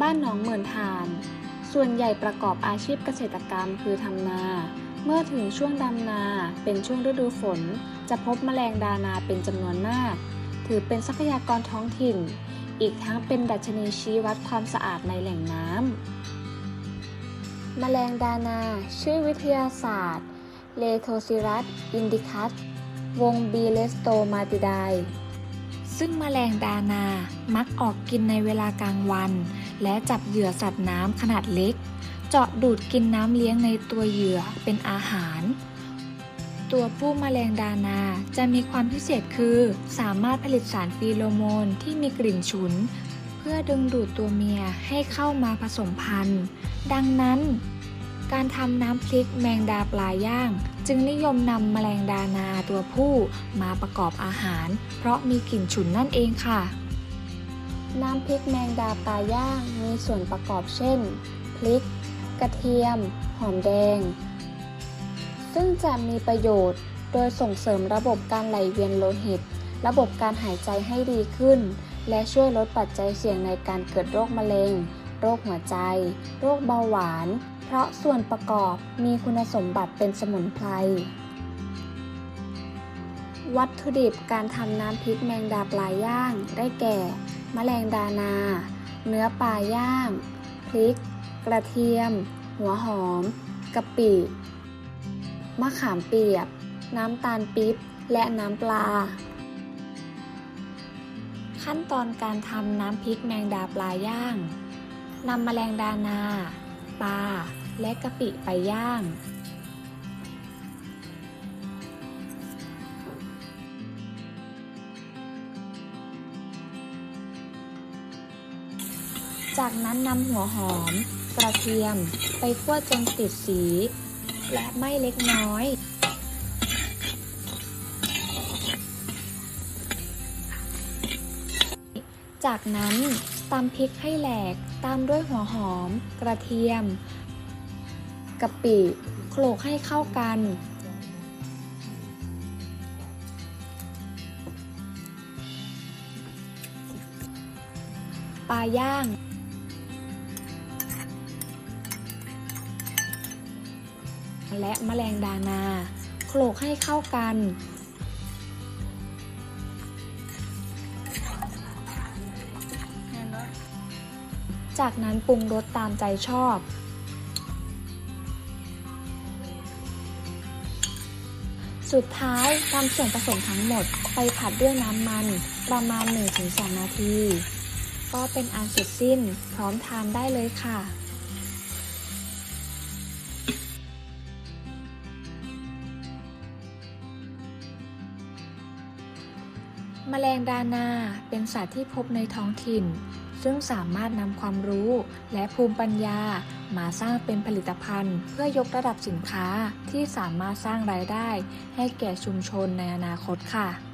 บ้านหนองเหมือนทาน ส่วนใหญ่ประกอบอาชีพเกษตรกรรมคือทำนา เมื่อถึงช่วงดำนาเป็นช่วงฤดูฝน จะพบแมลงดานาเป็นจำนวนมาก ถือเป็นทรัพยากรท้องถิ่น อีกทั้งเป็นดัชนีชี้วัดความสะอาดในแหล่งน้ำแมลงดานา ชื่อวิทยาศาสตร์เลโทซิรัสอินดิคัสวงบีเลสโตมาติได ซึ่งแมลงดานา มักออกกินในเวลากลางวัน และจับเหยื่อสัตว์น้ำขนาดเล็ก เจาะดูดกินน้ำเลี้ยงในตัวเหยื่อเป็นอาหาร ตัวผู้แมลงดานาจะมีความพิเศษคือ สามารถผลิตสารฟีโรโมนที่มีกลิ่นฉุน เพื่อดึงดูดตัวเมียให้เข้ามาผสมพันธุ์ ดังนั้น การทำน้ำพริกแมงดาปลาย่าง จึงนิยมนำแมลงดานาตัวผู้มาประกอบอาหาร เพราะมีกลิ่นฉุนนั่นเองค่ะ น้ำพริกแมงดาปลาย่างมีส่วนประกอบเช่น พริก กระเทียม หอมแดง ซึ่งจะมีประโยชน์โดยส่งเสริมระบบการไหลเวียนโลหิต ระบบการหายใจให้ดีขึ้น และช่วยลดปัจจัยเสี่ยงในการเกิดโรคมะเร็ง โรคหัวใจ โรคเบาหวานเพราะส่วนประกอบมีคุณสมบัติเป็นสมุนไพร วัตถุดิบการทำน้ำพริกแมงดาปลาย่าง ได้แก่แมลงดานา เนื้อปลาย่าง พริก กระเทียม หัวหอมกะปิมะขามเปียก น้ำตาลปี๊บ และน้ำปลา ขั้นตอนการทำน้ำพริกแมงดาปลาย่างนำแมลงดานา ปลา และกะปิไปย่าง จากนั้นนำหัวหอม กระเทียมไปคั่วจนติดสี และไม้เล็กน้อยจากนั้น ตำพริกให้แหลก ตามด้วยหัวหอม กระเทียมกะปิโขลกให้เข้ากัน ปลาย่าง และแมลงดานาโขลกให้เข้ากัน จากนั้นปรุงรสตามใจชอบ สุดท้ายนำส่วนผสมทั้งหมดไปผัดด้วยน้ำมันประมาณ 1-2 นาที ก็เป็นอันเสร็จสิ้นพร้อมทานได้เลยค่ะแมลงดานาเป็นสัตว์ที่พบในท้องถิ่น ซึ่งสามารถนำความรู้และภูมิปัญญา มาสร้างเป็นผลิตภัณฑ์ เพื่อยกระดับสินค้าที่สามารถสร้างรายได้ ให้แก่ชุมชนในอนาคตค่ะ